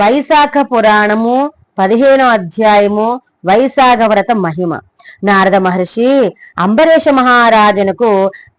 వైశాఖ పురాణము పదిహేనో అధ్యాయము వైశాఖ వ్రత మహిమ. నారద మహర్షి అంబరీష మహారాజునకు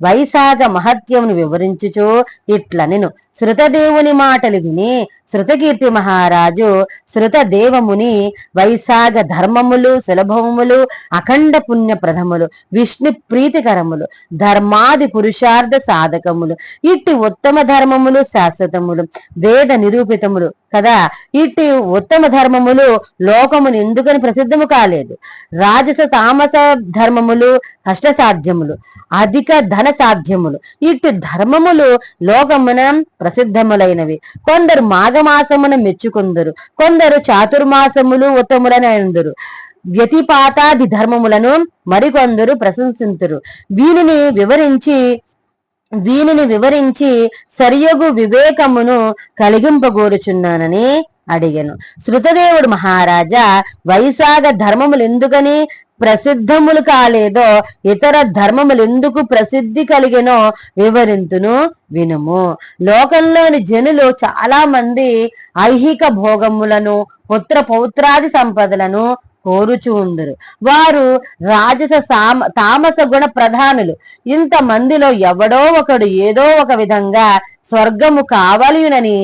వైశాఖ మహత్యమును వివరించుచు ఇట్లనెను. శృతదేవుని మాటలు విని శృతకీర్తి మహారాజు శృతదేవముని వైశాఖ ధర్మములు సులభములు అఖండ పుణ్య ప్రథములు విష్ణు ప్రీతికరములు ధర్మాది పురుషార్థ సాధకములు ఇట్టి ఉత్తమ ధర్మములు శాశ్వతములు వేద నిరూపితములు కదా. ఇట్టి ఉత్తమ ధర్మములు లోకమును ఎందుకని ప్రసిద్ధము కాలేదు. రాజస తామస ధర్మములు కష్ట సాధ్యములు అధిక ధన సాధ్యములు. ఇటు ధర్మములు లోకమున ప్రసిద్ధములైనవి. కొందరు మాఘమాసమున మెచ్చుకుందరు. కొందరు చాతుర్మాసములు ఉత్తములనందురు వ్యతిపాతాది ధర్మములను మరికొందరు ప్రశంసింతురు. వీనిని వివరించి వీనిని వివరించి సరియగు వివేకమును కలిగింపగోరుచున్నానని అడిగాను. శృతదేవుడు మహారాజా వైశాఖ ధర్మములు ఎందుకని ప్రసిద్ధములు కాలేదో ఇతర ధర్మములు ఎందుకు ప్రసిద్ధి కలిగినో వివరింతును వినుము. లోకంలోని జనులు చాలా మంది ఐహిక భోగములను పుత్ర పౌత్రాది సంపదలను కోరుచు ఉందరు. వారు రాజస సామ తామస గుణ ప్రధానులు. ఇంత మందిలో ఎవడో ఒకడు ఏదో ఒక విధంగా స్వర్గము కావలియునని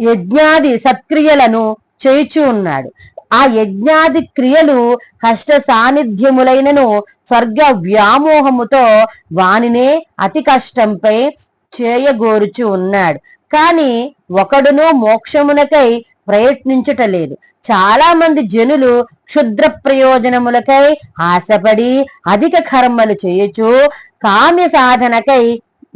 యజ్ఞాది సత్క్రియలను చేయిచూ ఉన్నాడు. ఆ యజ్ఞాది క్రియలు కష్ట సాన్నిధ్యములైనను స్వర్గ వ్యామోహముతో వానినే అతి కష్టంపై చేయగోరుచు ఉన్నాడు. కాని ఒకడును మోక్షమునకై ప్రయత్నించుటలేదు. చాలా మంది జనులు క్షుద్ర ప్రయోజనములకై ఆశపడి అధిక కర్మలు చేయొచ్చు కామ్య సాధనకై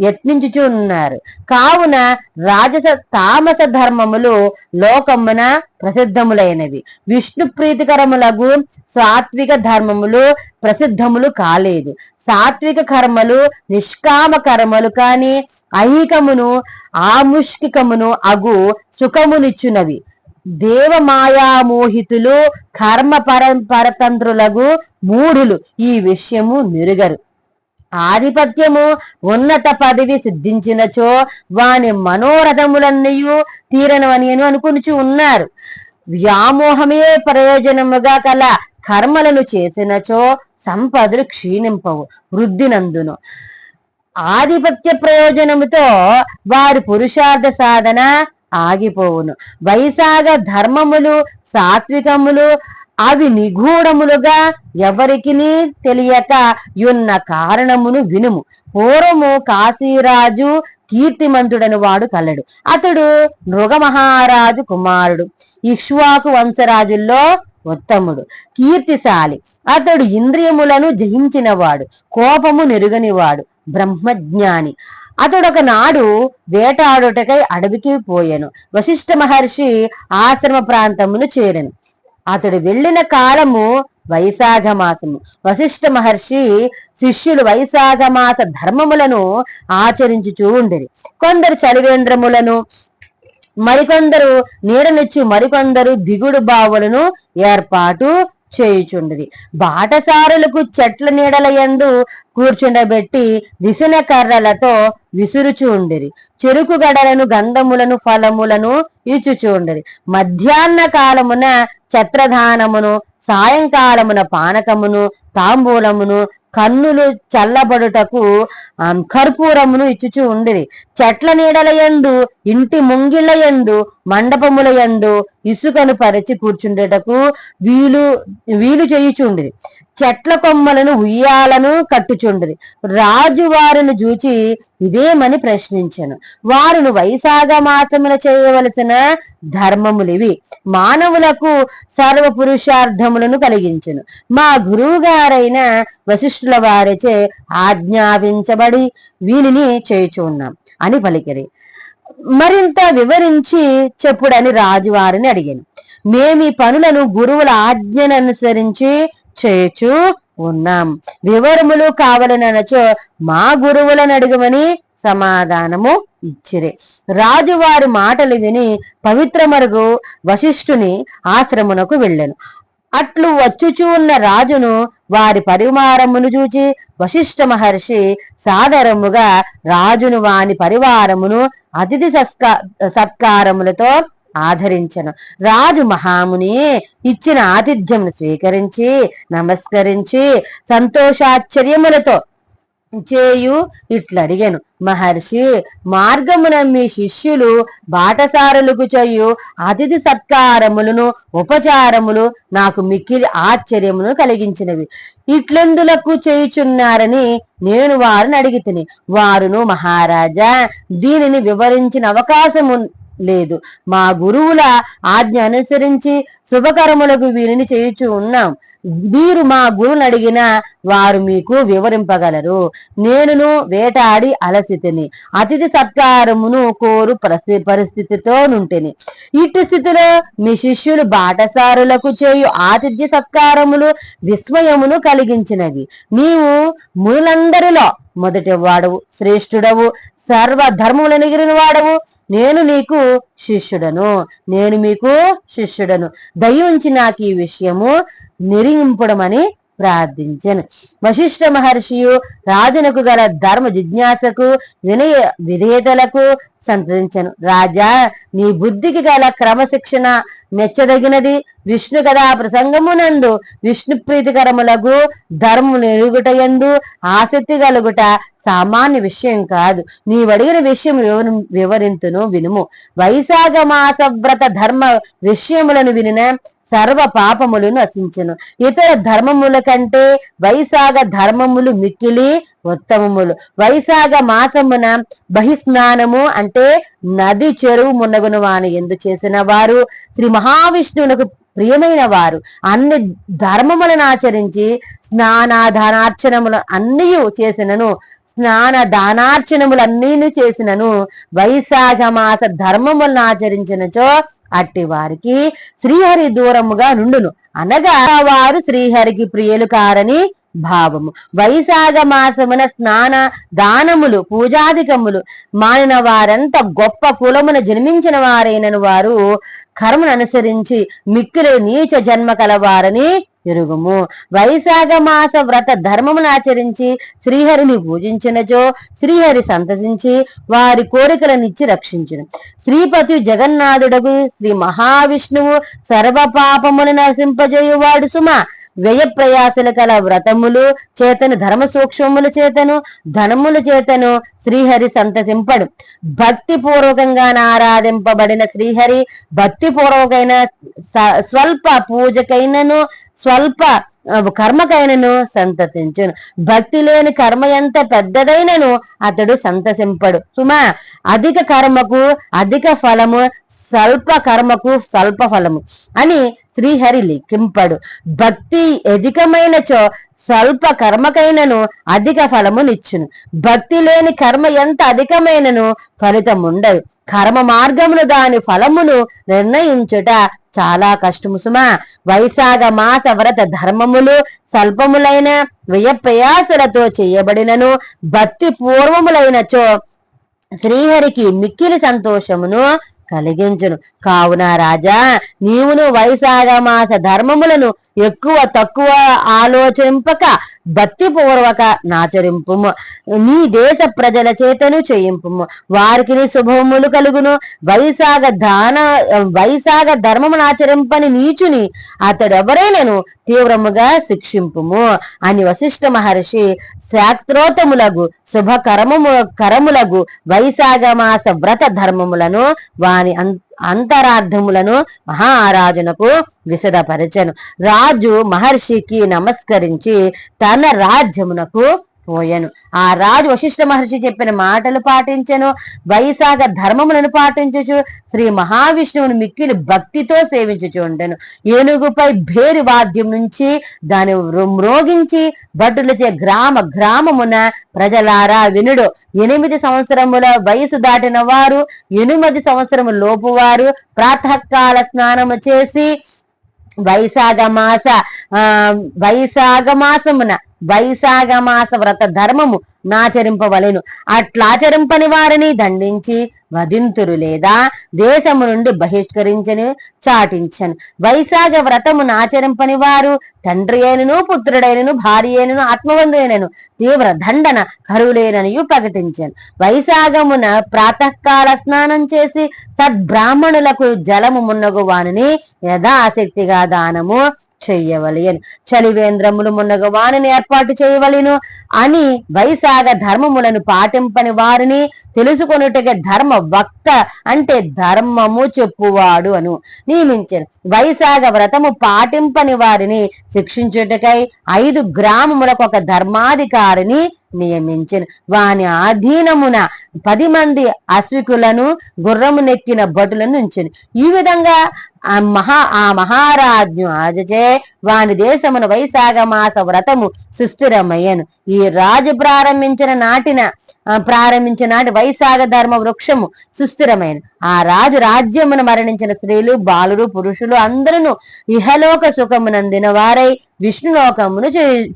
యత్నించుచున్నారు కావున రాజస తామస ధర్మములు లోకమున ప్రసిద్ధములైనవి. విష్ణు ప్రీతికరములగు సాత్విక ధర్మములు ప్రసిద్ధములు కాలేదు. సాత్విక కర్మలు నిష్కామ కర్మలు కాని ఐహికమును ఆముష్కికమును అగు సుఖమునిచ్చునవి. దేవమాయామోహితులు కర్మ పర పరతంత్రులగు మూఢులు. ఈ విషయము నిరుగరు. ఆధిపత్యము ఉన్నత పదవి సిద్ధించినచో వాని మనోరథములన్నయు తీరనవని అని అనుకునుచు ఉన్నారు. వ్యామోహమే ప్రయోజనముగా కల కర్మలను చేసినచో సంపదలు క్షీణింపవు వృద్ధినందును. ఆధిపత్య ప్రయోజనముతో వారి పురుషార్థ సాధన ఆగిపోవును. వైశాఖ ధర్మములు సాత్వికములు అవి నిగూఢములుగా ఎవరికి తెలియక యున్న కారణమును వినుము. పూర్వము కాశీరాజు కీర్తిమంతుడని వాడు కలడు. అతడు మృగమహారాజు కుమారుడు. ఇక్ష్వాకు వంశరాజుల్లో ఉత్తముడు. కీర్తిశాలి. అతడు ఇంద్రియములను జయించినవాడు. కోపము నెరుగనివాడు. బ్రహ్మజ్ఞాని. అతడు నాడు వేటాడుటకై అడవికి పోయెను. వశిష్ఠ మహర్షి ఆశ్రమ ప్రాంతమును చేరను. అతడు వెళ్ళిన కాలము వైశాఖ మాసము వశిష్ఠ మహర్షి శిష్యులు వైశాఖ మాస ధర్మములను ఆచరించుచూ ఉండేది కొందరు చలివేంద్రములను మరికొందరు నీడనిచ్చు మరికొందరు దిగుడు బావులను ఏర్పాటు చేయుచుండది బాటసారులకు చెట్ల నీడల యందు కూర్చుండబెట్టి విసిన కర్రలతో విసురుచు ఉండేది చెరుకు గడలను గంధములను ఫలములను ఇచ్చుచుండిరి ఉండేది మధ్యాహ్న కాలమున ఛత్రధానమును సాయంకాలమున పానకమును తాంబూలమును కన్నులు చల్లబడుటకు కర్పూరమును ఇచ్చుచు ఉండిరి. చెట్ల నీడల యందు ఇంటి ముంగిళ్ళ యందు మండపముల యందు ఇసుకను పరిచి కూర్చుండేటకు వీలు వీలు చేయుచుండిది చెట్ల కొమ్మలను ఉయ్యాలను కట్టుచుండిది రాజు వారిని చూచి ఇదేమని ప్రశ్నించెను. వారును వైశాఖ మాసమున చేయవలసిన ధర్మములివి. మానవులకు సర్వ పురుషార్థములను కలిగించును. మా గురువు గారైన వశిష్ఠుల వారిచే ఆజ్ఞాపించబడి వీనిని చేయుచున్నాం అని పలికిరి. మరింత వివరించి చెప్పుడని రాజు వారిని అడిగాను. మేము ఈ పనులను గురువుల ఆజ్ఞను అనుసరించి చేయచు ఉన్నాం. వివరములు కావాలనచో మా గురువులను అడగమని సమాధానము ఇచ్చిరే. రాజు వారి మాటలు విని పవిత్రమరుగు వశిష్ఠుని ఆశ్రమునకు వెళ్ళాను. అట్లు వచ్చుచూ ఉన్న రాజును వారి పరివారమును చూచి వశిష్ఠ మహర్షి సాదరముగా రాజును వాని పరివారమును అతిథి సత్కా సత్కారములతో ఆదరించను. రాజు మహాముని ఇచ్చిన ఆతిథ్యం స్వీకరించి నమస్కరించి సంతోషాశ్చర్యములతో చేయు ఇట్లడిగాను. మహర్షి మార్గమున మీ శిష్యులు బాటసారులకు చేయు అతిథి సత్కారములను ఉపచారములు నాకు మిక్కిలి ఆశ్చర్యమును కలిగించినవి. ఇట్లెందులకు చేయుచున్నారని నేను వారిని అడిగితిని. వారును మహారాజా దీనిని వివరించిన అవకాశము లేదు. మా గురువుల ఆజ్ఞ అనుసరించి శుభకర్మలకు వీరిని చేయుచు ఉన్నాం. వీరు మా గురువుని అడిగిన వారు మీకు వివరింపగలరు. నేనును వేటాడి అలసితిని. అతిథి సత్కారమును కోరు పరిస్థితితో నుంటిని. ఇటు స్థితిలో మీ శిష్యులు బాటసారులకు చేయు ఆతిథ్య సత్కారములు విస్మయమును కలిగించినవి. నీవు మునులందరిలో మొదటి వాడవు శ్రేష్ఠుడవు సర్వ ధర్మములను ఎగిరిన వాడవు నేను నీకు శిష్యుడను నేను మీకు శిష్యుడను. దయ ఉంచి నాకు ఈ విషయము నిరింపడమని ప్రార్థించాను. వశిష్ఠ మహర్షియు రాజునకు గల ధర్మ జిజ్ఞాసకు వినయ విధేతలకు సంతరించను రాజా నీ బుద్ధికి గల క్రమశిక్షణ మెచ్చదగినది. విష్ణు కథా ప్రసంగమునందు విష్ణు ప్రీతికరములకు ధర్మము ఎరుగుటయందు ఆసక్తి కలుగుట సామాన్య విషయం కాదు. నీవడిగిన విషయం వివరి వివరింతును వినుము. వైశాఖ మాస వ్రత ధర్మ విషయములను వినిన సర్వ పాపములు నశించును. ఇతర ధర్మముల కంటే వైశాఖ ధర్మములు మిక్కిలి ఉత్తమములు. వైశాఖ మాసమున బహిస్నానము అంటే నది చెరువు మునగును వాని ఎందు చేసిన వారు. శ్రీ మహావిష్ణువునకు ప్రియమైన వారు. అన్ని ధర్మములను ఆచరించి స్నాన దానార్చనములు అన్నీ చేసినను. స్నాన దానార్చనములన్నీ చేసినను. వైశాఖ మాస ధర్మములను ఆచరించినచో అట్టి వారికి శ్రీహరి దూరముగా నుండును. అనగా వారు శ్రీహరికి ప్రియులు కారని భావము. వైశాఖ మాసమున స్నాన దానములు పూజాధికములు మానిన వారంత గొప్ప కులమున జన్మించిన వారైనను వారు కర్మను అనుసరించి మిక్కిలి నీచ జన్మ కలవారని ఎరుగుము. వైశాఖ మాస వ్రత ధర్మమును ఆచరించి శ్రీహరిని పూజించినచో శ్రీహరి సంతసించి వారి కోరికలనిచ్చి రక్షించును. శ్రీపతి జగన్నాథుడకు శ్రీ మహావిష్ణువు సర్వ పాపమును నరసింపజేయువాడు సుమ. వ్యయ ప్రయాసల కల వ్రతములు చేతను ధర్మ సూక్ష్మముల చేతను ధనముల చేతను శ్రీహరి సంతసింపడు. భక్తి పూర్వకంగా ఆరాధింపబడిన శ్రీహరి భక్తి పూర్వకైన స్వల్ప పూజకైనను స్వల్ప కర్మకైనను సంతతించును. భక్తి లేని కర్మ ఎంత పెద్దదైనను అతడు సంతసింపడు. సుమా అధిక కర్మకు అధిక ఫలము స్వల్ప కర్మకు స్వల్ప ఫలము అని శ్రీహరి లిఖింపడు భక్తి అధికమైనచో స్వల్ప కర్మకైనను అధిక ఫలము నిచ్చును భక్తి లేని కర్మ ఎంత అధికమైనను ఫలితం ఉండదు కర్మ మార్గమును దాని ఫలమును నిర్ణయించుట చాలా కష్టము సుమా. వైశాఖ మాస వ్రత ధర్మములు స్వల్పములైన వ్యయ ప్రయాసలతో చేయబడినను. భక్తి పూర్వములైనచో శ్రీహరికి మిక్కిలి సంతోషమును కలిగించును. కావున రాజా నీవును వైశాఖ మాస ధర్మములను ఎక్కువ తక్కువ ఆలోచింపక భక్తి పూర్వక నాచరింపుము. నీ దేశ ప్రజల చేతను చేయింపుము. వారికి నీ శుభములు కలుగును. వైశాఖ దాన వైశాఖ ధర్మము నాచరింపని నీచుని అతడెవరైనను తీవ్రముగా శిక్షింపుము. అని వశిష్ఠ మహర్షి శాస్త్రోతములగు శుభ కరములగు వైశాఖ మాస వ్రత ధర్మములను వాని అం- అంతరార్థములను మహారాజునకు విశదపరచను రాజు మహర్షికి నమస్కరించి తన రాజ్యమునకు పోయెను. ఆ రాజు వశిష్ఠ మహర్షి చెప్పిన మాటలు పాటించెను. వైశాఖ ధర్మములను పాటించుచు శ్రీ మహావిష్ణువుని మిక్కిలి భక్తితో సేవించుచు ఉండెను. ఏనుగుపై భేరి వాద్యం నుంచి దాని మ్రోగించి భటులచే గ్రామ గ్రామమున ప్రజలారా వినుడు. ఎనిమిది సంవత్సరముల వయసు దాటిన వారు ఎనిమిది సంవత్సరము లోపు వారు ప్రాతకాల స్నానము చేసి వైశాఖ మాస ఆ వైశాఖ మాసమున వైశాఖమాస వ్రత ధర్మము నాచరింపవలెను. అట్లాచరింపని వారిని దండించి వధింతురు లేదా దేశము నుండి బహిష్కరించని చాటించను. వైశాఖ వ్రతము నాచరింపని వారు తండ్రి అయినను పుత్రుడైనను భార్య అయినను ఆత్మబంధువైనను తీవ్ర దండన కరువులేననియు ప్రకటించాను. వైశాఖమున ప్రాతకాల స్నానం చేసి సద్బ్రాహ్మణులకు జలము మున్నగు వానిని యథాశక్తిగా దానము చెయ్యవలయను చలివేంద్రములు మున్నగ వానిని ఏర్పాటు చేయవలను అని వైశాగ ధర్మములను పాటింపని వారిని తెలుసుకొనుటకే ధర్మ వక్త అంటే ధర్మము చెప్పువాడు అను. నియమించాను. వైశాగ వ్రతము పాటింపని వారిని శిక్షించుటకై ఐదు గ్రామములకు ఒక ధర్మాధికారిని నియమించిన వాని ఆధీనమున పది మంది అశ్వికులను గుర్రము నెక్కిన భటులను ఉంచెను ఈ విధంగా ఆ మహా ఆ మహారాజ్ఞు ఆజచే వాని దేశమున వైశాఖ మాస వ్రతము సుస్థిరమయ్యను. ఈ రాజు ప్రారంభించిన నాటిన ప్రారంభించిన నాటి వైశాఖ ధర్మ వృక్షము సుస్థిరమైన ఆ రాజు రాజ్యమును మరణించిన స్త్రీలు బాలురు పురుషులు అందరూ ఇహలోక సుఖమునందిన వారై విష్ణులోకమును చే-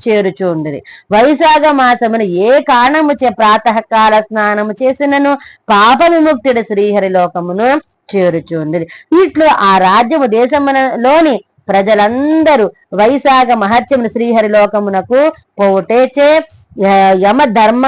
వైశాఖ మాసమున ఏ కారణము చే ప్రాతకాల స్నానము చేసినను? పాప విముక్తుడు శ్రీహరి లోకమును చేరుచుండేది ఇట్లు ఆ రాజ్యము దేశములోని ప్రజలందరూ వైశాఖ మహత్యమును శ్రీహరి లోకమునకు పోటేచే యమ ధర్మ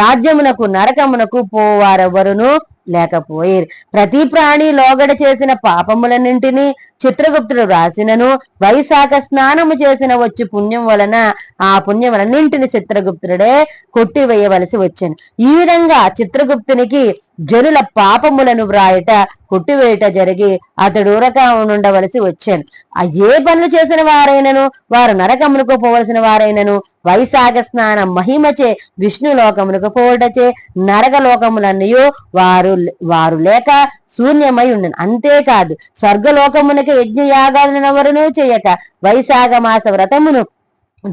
రాజ్యమునకు నరకమునకు పోవారెవరును? లేకపోయేరు. ప్రతి ప్రాణి లోగడ చేసిన పాపములన్నింటినీ చిత్రగుప్తుడు రాసినను వైశాఖ స్నానము చేసిన వచ్చి పుణ్యం వలన ఆ పుణ్యములన్నింటిని చిత్రగుప్తుడే కొట్టివేయవలసి వచ్చాను. ఈ విధంగా చిత్రగుప్తునికి జనుల పాపములను వ్రాయట కొట్టివేయట జరిగి అతడు ఉరక ఉండవలసి వచ్చాను. ఆ ఏ పనులు చేసిన వారైనను వారు నరకమునకు పోవలసిన వారైనను వైశాఖ స్నాన మహిమచే విష్ణు లోకమునకు పోవటచే నరక లోకములన్నీ వారు వారు లేక శూన్యమై ఉండను. అంతేకాదు స్వర్గలోకమునకు యజ్ఞ ఎవరునూ చేయక వైశాఖ మాస వ్రతమును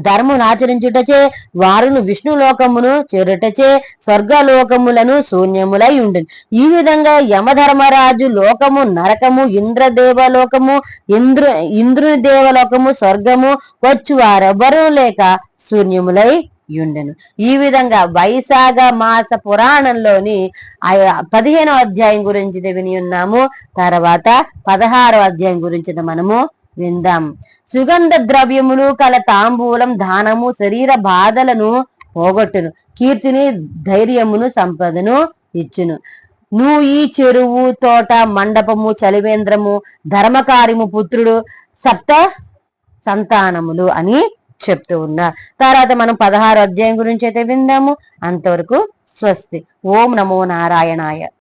ధర్మమును ఆచరించుటచే వారును విష్ణు లోకమును చేరుటచే స్వర్గలోకములను శూన్యములై ఉండును. ఈ విధంగా యమధర్మరాజు లోకము నరకము ఇంద్రదేవలోకము ఇంద్రు ఇంద్రుని దేవలోకము స్వర్గము వచ్చు వారెవ్వరూ లేక శూన్యములై యుండెను ఈ విధంగా వైశాఖ మాస పురాణంలోని పదిహేనో అధ్యాయం గురించి విని ఉన్నాము. తర్వాత పదహారో అధ్యాయం గురించి మనము విందాం. సుగంధ ద్రవ్యములు కల తాంబూలం దానము శరీర బాధలను పోగొట్టును. కీర్తిని ధైర్యమును సంపదను ఇచ్చును. నువ్వు ఈ చెరువు తోట మండపము చలివేంద్రము ధర్మకార్యము పుత్రుడు సప్త సంతానములు అని చెప్తూ ఉన్నారు. తర్వాత మనం పదహారు అధ్యాయం గురించి అయితే విందాము. అంతవరకు స్వస్తి. ఓం నమో నారాయణాయ.